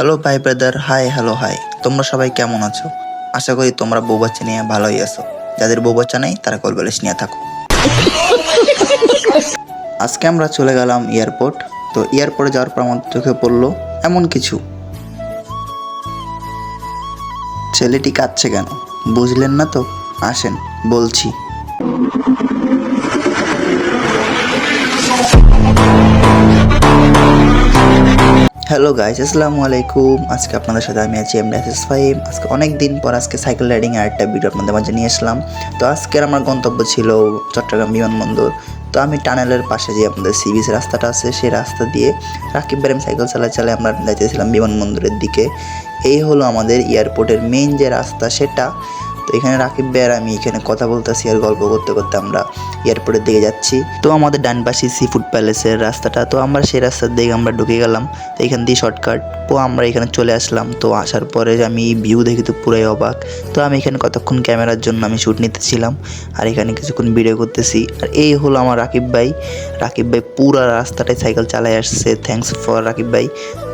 Hello ভাই brother hi hello hi তোমরা সবাই কেমন আছো? আশা করি তোমরা বউ বাচ্চা নিয়ে ভালোই আছো। যাদের বউ বাচ্চা নেই, তারা কলবেলেশ নিয়ে থাকো। আজকে আমরা চলে গেলাম এয়ারপোর্ট তো এয়ারপোর্টে যাওয়ার পর আমার চোখে পড়ল এমন কিছু। ছেলেটি কাঁদছে কেন? বুঝলেন না তো? আসেন, বলছি। হ্যালো গাইস, আসসালামু আলাইকুম। আজকে আপনাদের সাথে আমি আছি এম এস ফাইভ আজকে অনেক দিন পর আজকে সাইকেল রাইডিং আর একটা ভিডিও আপনাদের মাঝে নিয়ে আসলাম। তো আজকের আমার গন্তব্য ছিল চট্টগ্রাম বিমানবন্দর। তো আমি টানেলের পাশে যে আপনাদের সি বিচ রাস্তাটা আছে, সেই রাস্তা দিয়ে রাকিব ব্যারাম সাইকেল চালা চালে আমরা যাইতেছিলাম বিমানবন্দরের দিকে। এই হলো আমাদের এয়ারপোর্টের মেইন যে রাস্তা, সেটা। তো এখানে রাকিব ভাই আর আমি এখানে কথা বলতেছি আর গল্প করতে করতে আমরা এয়ারপোর্টের দিকে যাচ্ছি। তো আমাদের ডান পাশে সি ফুড প্যালেসের রাস্তাটা, তো আমরা সেই রাস্তার দিকে আমরা ঢুকে গেলাম। তো এখান দিয়ে শর্টকাট, তো আমরা এখানে চলে আসলাম। তো আসার পরে আমি ভিউ দেখি তো পুরাই অবাক। তো আমি এখানে কতক্ষণ ক্যামেরার জন্য আমি শ্যুট নিতেছিলাম আর এখানে কিছুক্ষণ ভিডিও করতেছি। আর এই হলো আমার রাকিব ভাই। রাকিব ভাই পুরো রাস্তাটায় সাইকেল চালায় আসছে। থ্যাঙ্কস ফর রাকিব ভাই।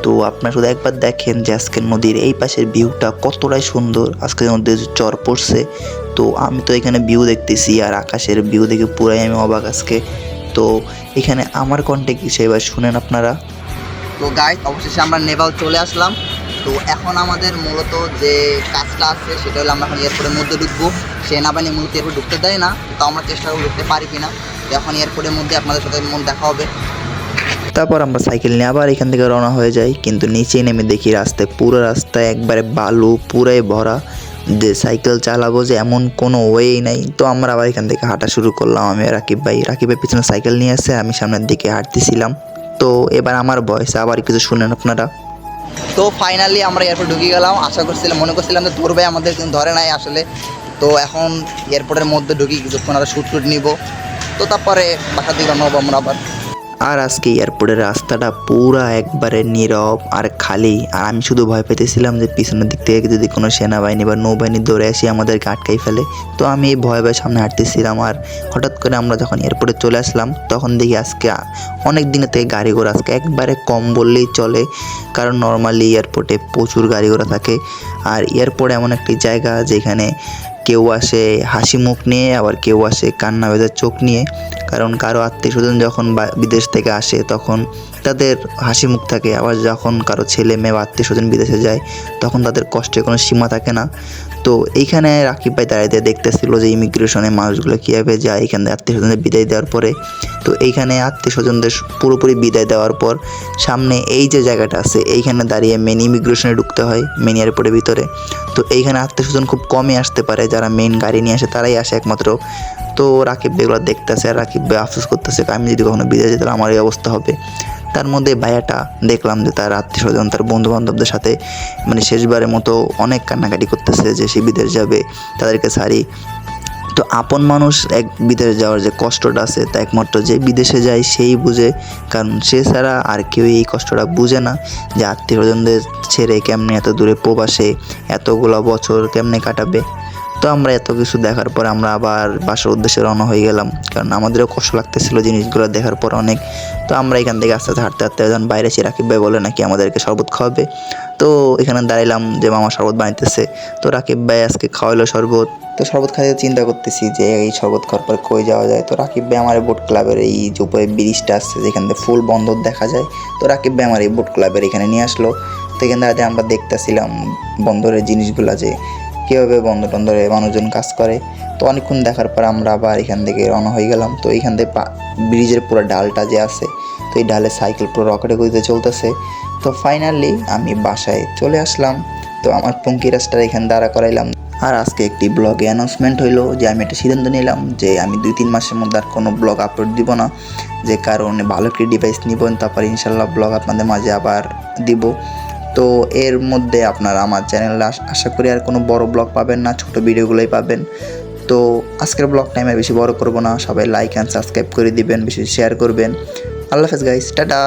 তো আপনারা শুধু একবার দেখেন যে আজকের নদীর এই পাশের ভিউটা কতটাই সুন্দর। মধ্যে যে চর পড়ছে, তো আমি তো এখানে ভিউ দেখতেছি আর আকাশের ভিউ দেখে পুরাই আমি অবাক আজকে। তো এখানে আমার কন্টেক্ট হিসেবে এবার শুনেন আপনারা। তো গাইস অবশেষে আমরা নেপাল চলে আসলাম। তো এখন আমাদের মূলত যে কাজটা আছে, সেটা হলো আমরা এখন এয়ারপোর্টের মধ্যে ঢুকবো। সেনাবাহিনী মূলত এয়ারপোর্ট ঢুকতে দেয় না, তো আমরা চেষ্টা করব ঢুকতে পারি কিনা। তো এখন এয়ারপোর্টের মধ্যে আপনাদের সাথে মন দেখা হবে। তারপর আমরা সাইকেল নিয়ে আবার এখান থেকে রওনা হয়ে যাই। কিন্তু নিচে নেমে দেখি রাস্তায়, পুরো রাস্তায় একবারে বালু, পুরাই ভরা। যে সাইকেল চালাবো যে এমন কোনো ওয়েই নাই। তো আমরা আবার এখান থেকে হাঁটা শুরু করলাম। আমি রাকিব ভাই, রাকিবের পিছনে সাইকেল নিয়ে আসে, আমি সামনের দিকে হাঁটতেছিলাম। তো এবার আমার বয়স, আবার কিছু শুনেন আপনারা। তো ফাইনালি আমরা এয়ারপোর্ট ঢুকে গেলাম। আশা করছিলাম, মনে করছিলাম যে ধরবে আমাদের ধরে নাই আসলে। তো এখন এয়ারপোর্টের মধ্যে ঢুকি কিছুক্ষণ আরও শ্যুট টুট নিব। তো তারপরে বাসা রওনা আমরা আবার আর আজকে এয়ারপোর্টের রাস্তাটা পুরা একবারে নীরব আর খালি। আর আমি শুধু ভয় পেতেছিলাম যে পিছনের দিক থেকে যদি কোনো সেনাবাহিনী বা নৌবাহিনী দৌড়ে আসি আমাদেরকে আটকাই ফেলে। তো আমি এই ভয় ভয় সামনে হাঁটতেছিলাম আর হঠাৎ করে আমরা যখন এয়ারপোর্টে চলে আসলাম, তখন দেখি আজকে অনেক দিনের থেকে গাড়ি ঘোড়া আজকে একবারে কম বললেই চলে। কারণ নর্মালি এয়ারপোর্টে প্রচুর গাড়ি ঘোড়া থাকে। আর এয়ারপোর্ট এমন একটি জায়গা যেখানে কেউ আসে হাসি মুখ নিয়ে, আবার কেউ আসে কান্না ভেজা চোখ নিয়ে। কারণ কারও আত্মীয় স্বজন যখন বিদেশ থেকে আসে, তখন তাদের হাসি মুখ থাকে। আবার যখন কারও ছেলে মেয়ে বা আত্মীয় স্বজন বিদেশে যায়, তখন তাদের কষ্টের কোনো সীমা থাকে না। তো এইখানে রাকিব ভাই দাঁড়িয়ে দেখতেছিল যে ইমিগ্রেশনে মানুষগুলো কীভাবে যায়, এখানে আত্মীয় স্বজনদের বিদায় দেওয়ার পরে। তো এইখানে আত্মীয় স্বজনদের পুরোপুরি বিদায় দেওয়ার পর, সামনে এই যে জায়গাটা আছে, এইখানে দাঁড়িয়ে মেন ইমিগ্রেশনে ঢুকতে হয় মেন এয়ারপোর্টের ভিতরে। তো এইখানে আত্মীয় স্বজন খুব কমই আসতে পারে, যারা মেন গাড়ি নিয়ে আসে তারাই আসে একমাত্র। তো রাকিব বেগুলো দেখতেছে আর রাকিব বে আফসোস করতেছে, আমি যদি কখনো বিদেশে যেতাম আমার এই অবস্থা হবে। তার মধ্যে ভাইয়াটা দেখলাম যে তার আত্মীয় স্বজন তার বন্ধু বান্ধবদের সাথে মানে শেষবারের মতো অনেক কান্নাকাটি করতেছে যে সে বিদেশ যাবে, তাদেরকে সারি তো আপন মানুষ এক বিদেশে যাওয়ার যে কষ্টটা আছে তা একমাত্র যে বিদেশে যায় সেই বুঝে। কারণ সে ছাড়া আর কেউ এই কষ্টটা বুঝে না যে আত্মীয় স্বজনদের ছেড়ে কেমনে এত দূরে প্রবাসে, এতগুলো বছর কেমনে কাটাবে। তো আমরা এত কিছু দেখার পর আমরা আবার বাসার উদ্দেশ্যে রওনা হয়ে গেলাম। কারণ আমাদেরও কষ্ট লাগতেছিল জিনিসগুলো দেখার পর অনেক। তো আমরা এখান থেকে আস্তে আস্তে হাঁটতে হাঁটতে যখন বাইরে এসে রাকিব ভাই বলে নাকি আমাদেরকে শরবত খাওয়াবে। তো এখানে দাঁড়াইলাম যে মামা শরবত বানাইতেছে। তো রাকিব ভাই আজকে খাওয়াইলো শরবত। তো শরবত খাইতে চিন্তা করতেছি যে এই শরবত খাওয়ার পর কই যাওয়া যায়? তো রাকিব ভাই আমার বোট ক্লাবের এই যে উপরে ব্রিজটা আসছে যেখান থেকে ফুল বন্দর দেখা যায়। তো রাকিব ভাই আমার এই বোট ক্লাবের এখানে নিয়ে আসলো। তো এখানে দাঁড়াতে আমরা দেখতেছিলাম বন্দরের জিনিসগুলা যে কীভাবে বন্দর টন্দরে মানুষজন কাজ করে? তো অনেকক্ষণ দেখার পর আমরা আবার এখান থেকে রওনা হয়ে গেলাম। তো এখান থেকে ব্রিজের পুরো ডালটা যে আছে, তো এই ডালে সাইকেল পুরো রকেটে গতিতে চলতেছে। তো ফাইনালি আমি বাসায় চলে আসলাম। তো আমার পঙ্কি রাস্তার এখানে দাঁড়া করাইলাম। আর আজকে একটি ব্লগে অ্যানাউন্সমেন্ট হইল যে আমি একটা সিদ্ধান্ত নিলাম যে আমি দুই তিন মাসের মধ্যে আর কোনো ব্লগ আপলোড দিব না। যে কারণে ভালো একটি ডিভাইস নিব, তারপর ইনশাল্লাহ ব্লগ আপনাদের মাঝে আবার দিব। তো এর মধ্যে আপনারা আমার চ্যানেলে আশা করি আর কোনো বড় ব্লগ পাবেন না, ছোট ভিডিওগুলোই পাবেন। তো আজকের ব্লগ টাইমে বেশি বড় করব না, সবাই লাইক অ্যান্ড সাবস্ক্রাইব করে দিবেন, বেশি শেয়ার করবেন। আল্লাহ হাফেজ গাইস টাটা!